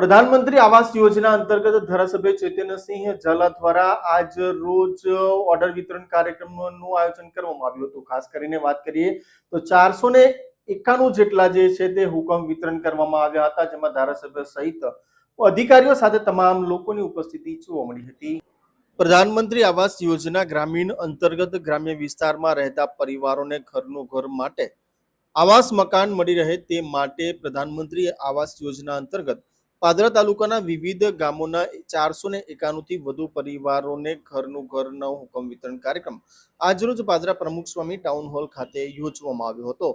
પ્રધાનમંત્રી આવાસ યોજના અંતર્ગત ધારાસભ્ય ચૈતન્યસિંહ ઝાલા દ્વારા આજ રોજ ઓર્ડર વિતરણ કાર્યક્રમનું આયોજન કરવામાં આવ્યું હતું. ખાસ કરીને વાત કરીએ તો ચારસો ને એકાણું જેટલા જે છે તે હુકમ વિતરણ કરવામાં આવ્યા હતા, જેમાં ધારાસભ્ય સહિત અધિકારીઓ સાથે તમામ લોકોની ઉપસ્થિતિ જોવા મળી હતી. પ્રધાનમંત્રી આવાસ યોજના ગ્રામીણ અંતર્ગત ગ્રામ્ય વિસ્તારમાં રહેતા પરિવારોને ઘરનું ઘર માટે આવાસ મકાન મળી રહે તે માટે પ્રધાનમંત્રી આવાસ યોજના અંતર્ગત પાદરા તાલુકાના વિવિધ ગામોના ચારસો ને એકાણુંથી વધુ પરિવારોને ઘરનું ઘરનો હુકમ વિતરણ કાર્યક્રમ આજરોજ પાદરા પ્રમુખ સ્વામી ટાઉન હોલ ખાતે યોજવામાં આવ્યો હતો.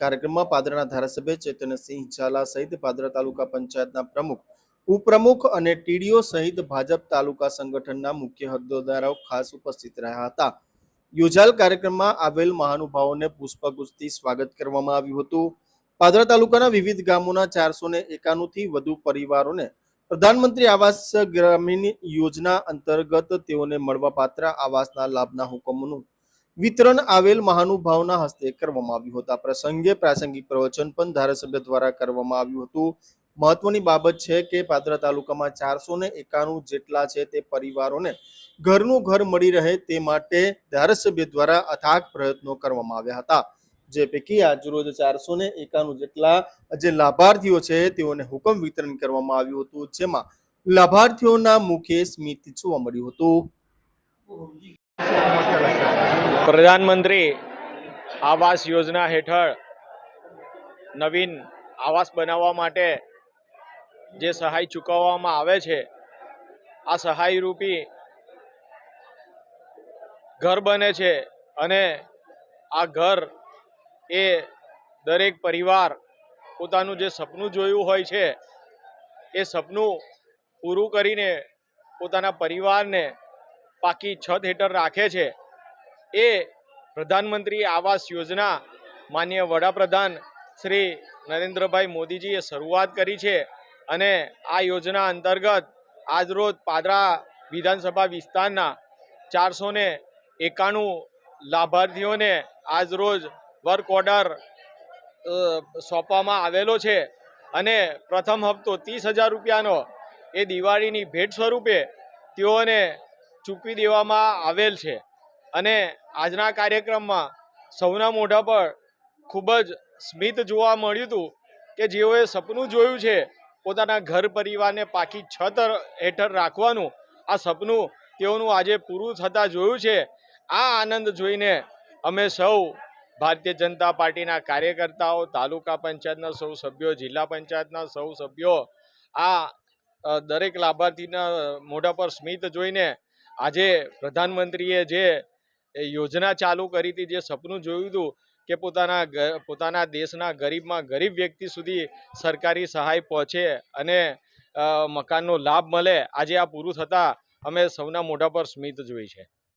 કાર્યક્રમમાં પાદરાના ધારાસભ્ય ચેતનસિંહ ઝાલા સહિત પાદરા તાલુકા પંચાયતના પ્રમુખ, ઉપપ્રમુખ અને ટીડીઓ સહિત ભાજપ તાલુકા સંગઠનના મુખ્ય હોદ્દેદારો ખાસ ઉપસ્થિત રહ્યા હતા. યોજાયેલ કાર્યક્રમમાં આવેલ મહાનુભાવોને પુષ્પગુચ્છથી સ્વાગત કરવામાં આવ્યું હતું. પાદરા તાલુકાના વિવિધ ગામોના ચારસો ને એકાણુંથી વધુ પરિવારોને પ્રધાનમંત્રી આવાસ ગ્રામીણ યોજના અંતર્ગત તેઓને મળવાપાત્ર આવાસના લાભના હુકમોનું વિતરણ આવેલ મહાનુભાવના હસ્તે કરવામાં આવ્યું હતું. આ પ્રસંગે પ્રાસંગિક પ્રવચન પણ ધારાસભ્ય દ્વારા કરવામાં આવ્યું હતું. મહત્વની બાબત છે કે પાદરા તાલુકામાં ચારસો ને એકાણું જેટલા છે તે પરિવારોને ઘરનું ઘર મળી રહે તે માટે ધારાસભ્ય દ્વારા અથાગ પ્રયત્નો કરવામાં આવ્યા હતા. જે પૈકી આજરોજ ચારસો ને એકાણું જેટલા જે લાભાર્થીઓ છે, તેઓને હુકમ વિતરણ કરવામાં આવ્યું હતું, જેમાં લાભાર્થીઓના મુખે સ્મિત જોવા મળ્યું હતું. પ્રધાનમંત્રી આવાસ યોજના હેઠળ નવીન આવાસ બનાવવા માટે જે સહાય ચૂકવવામાં આવે છે, આ સહાય રૂપી ઘર બને છે અને આ ઘર એ દરેક પરિવાર પોતાનું જે સપનું જોયું હોય છે, એ સપનું પૂરું કરીને પોતાના પરિવારને પાકી છત હેઠળ રાખે છે. એ પ્રધાનમંત્રી આવાસ યોજના માન્ય વડાપ્રધાન શ્રી નરેન્દ્રભાઈ મોદીજીએ શરૂઆત કરી છે અને આ યોજના અંતર્ગત આજરોજ પાદરા વિધાનસભા વિસ્તારના ચારસો એકાણું લાભાર્થીઓને આજરોજ વર્ક ઓર્ડર સોંપવામાં આવેલો છે. અને પ્રથમ હપ્તો ત્રીસ હજાર રૂપિયાનો. એ દિવાળીની ભેટ સ્વરૂપે તેઓને ચૂકવી દેવામાં આવેલ છે. અને આજના કાર્યક્રમમાં સૌના મોઢા પર ખૂબ જ સ્મિત જોવા મળ્યું હતું કે જેઓએ સપનું જોયું છે, પોતાના ઘર પરિવારને પાકી છત હેઠળ રાખવાનું. આ સપનું તેઓનું આજે પૂરું થતાં જોયું છે. આ આનંદ જોઈને અમે સૌ ભારતીય જનતા પાર્ટીના કાર્યકર્તાઓ, તાલુકા પંચાયતના સૌ સભ્યો, જિલ્લા પંચાયતના સૌ સભ્યો, આ દરેક લાભાર્થીના મોઢા પર સ્મિત જોઈને આજે પ્રધાનમંત્રીએ જે યોજના ચાલુ કરી હતી, જે સપનું જોયું હતું કે પોતાના પોતાના દેશના ગરીબમાં ગરીબ વ્યક્તિ સુધી સરકારી સહાય પહોંચે અને મકાનનો લાભ મળે, આજે આ પૂરું થતાં અમે સૌના મોઢા પર સ્મિત જોઈ છે.